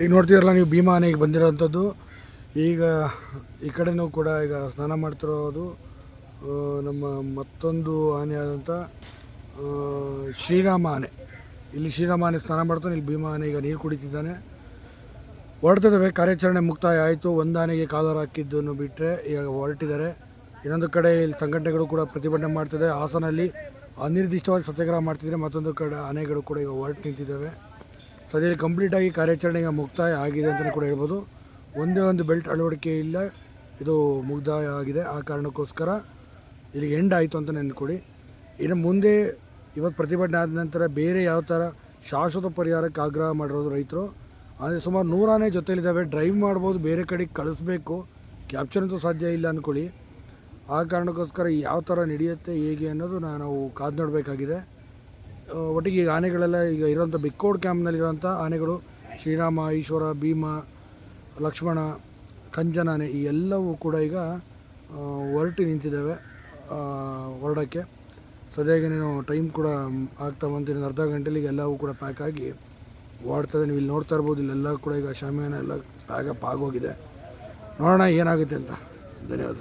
ಈಗ ನೋಡ್ತೀರಲ್ಲ, ನೀವು ಭೀಮಾ ಆನೆಗೆ ಬಂದಿರೋವಂಥದ್ದು ಈಗ ಈ ಕಡೆನೂ ಕೂಡ ಈಗ ಸ್ನಾನ ಮಾಡ್ತಿರೋದು ನಮ್ಮ ಮತ್ತೊಂದು ಆನೆ ಆದಂಥ ಶ್ರೀರಾಮ ಆನೆ. ಇಲ್ಲಿ ಶ್ರೀರಾಮ ಆನೆ ಸ್ನಾನ ಮಾಡ್ತಾನೆ, ಇಲ್ಲಿ ಭೀಮಾ ಆನೆ ಈಗ ನೀರು ಕುಡಿತಿದ್ದಾನೆ. ಹೊರಡ್ತಿದ್ದಾವೆ ಕಾರ್ಯಾಚರಣೆ ಮುಕ್ತಾಯ ಆಯಿತು. ಒಂದು ಆನೆಗೆ ಕಾಲರ್ ಹಾಕಿದ್ದನ್ನು ಬಿಟ್ಟರೆ ಈಗ ಹೊರಟಿದ್ದಾರೆ. ಇನ್ನೊಂದು ಕಡೆ ಇಲ್ಲಿ ಸಂಘಟನೆಗಳು ಕೂಡ ಪ್ರತಿಭಟನೆ ಮಾಡ್ತಿದೆ. ಹಾಸನಲ್ಲಿ ಅನಿರ್ದಿಷ್ಟವಾಗಿ ಸತ್ಯಾಗ್ರಹ ಮಾಡ್ತಿದ್ದಾರೆ. ಮತ್ತೊಂದು ಕಡೆ ಆನೆಗಳು ಕೂಡ ಈಗ ಹೊರಟು ನಿಂತಿದ್ದಾವೆ. ಸದ್ಯದಲ್ಲಿ ಕಂಪ್ಲೀಟಾಗಿ ಕಾರ್ಯಾಚರಣೆಗೆ ಮುಕ್ತಾಯ ಆಗಿದೆ ಅಂತಲೇ ಕೂಡ ಹೇಳ್ಬೋದು. ಒಂದೇ ಒಂದು ಬೆಲ್ಟ್ ಅಳವಡಿಕೆ ಇಲ್ಲ. ಇದು ಮುಗ್ದಾಯ ಆಗಿದೆ. ಆ ಕಾರಣಕ್ಕೋಸ್ಕರ ಇಲ್ಲಿಗೆ ಎಂಡ್ ಆಯಿತು ಅಂತ ನೆನ್ಕೊಡಿ ಇನ್ನು ಮುಂದೆ ಇವತ್ತು ಪ್ರತಿಭಟನೆ ಆದ ನಂತರ ಬೇರೆ ಯಾವ ಥರ ಶಾಶ್ವತ ಪರಿಹಾರಕ್ಕೆ ಆಗ್ರಹ ಮಾಡಿರೋದು ರೈತರು? ಅಂದರೆ ಸುಮಾರು ನೂರಾನೇ ಜೊತೆಲಿದ್ದಾವೆ ಡ್ರೈವ್ ಮಾಡ್ಬೋದು, ಬೇರೆ ಕಡೆಗೆ ಕಳಿಸ್ಬೇಕು. ಕ್ಯಾಪ್ಚರ್ ಅಂತೂ ಸಾಧ್ಯ ಇಲ್ಲ ಅಂದ್ಕೊಳ್ಳಿ. ಆ ಕಾರಣಕ್ಕೋಸ್ಕರ ಯಾವ ಥರ ನಡೆಯುತ್ತೆ, ಹೇಗೆ ಅನ್ನೋದು ನಾವು ಕಾದು ನೋಡಬೇಕಾಗಿದೆ. ಒಟ್ಟಿಗೆ ಈಗ ಆನೆಗಳೆಲ್ಲ ಈಗ ಇರೋಂಥ ಬಿಕ್ಕೋಡ್ ಕ್ಯಾಂಪ್ನಲ್ಲಿರುವಂಥ ಆನೆಗಳು, ಶ್ರೀರಾಮ, ಈಶ್ವರ, ಭೀಮ, ಲಕ್ಷ್ಮಣ ಕಂಜನಾನೆ ಈ ಎಲ್ಲವೂ ಕೂಡ ಈಗ ಹೊರಟಿ ನಿಂತಿದ್ದಾವೆ ಹೊರಡೋಕ್ಕೆ. ಸದ್ಯಾಗ ನೀನು ಟೈಮ್ ಕೂಡ ಆಗ್ತಾ ಬಂತೀನಿ ಅರ್ಧ ಗಂಟೆಲಿ ಈಗ ಎಲ್ಲವೂ ಕೂಡ ಪ್ಯಾಕ್ ಆಗಿ ಓಡ್ತದೆ ನೀವು ಇಲ್ಲಿ ನೋಡ್ತಾ ಇರ್ಬೋದು, ಇಲ್ಲೆಲ್ಲ ಕೂಡ ಈಗ ಶಾಮಿಯಾನ ಎಲ್ಲ ಪ್ಯಾಕಪ್ ಆಗೋಗಿದೆ. ನೋಡೋಣ ಏನಾಗುತ್ತೆ ಅಂತ. ಧನ್ಯವಾದ.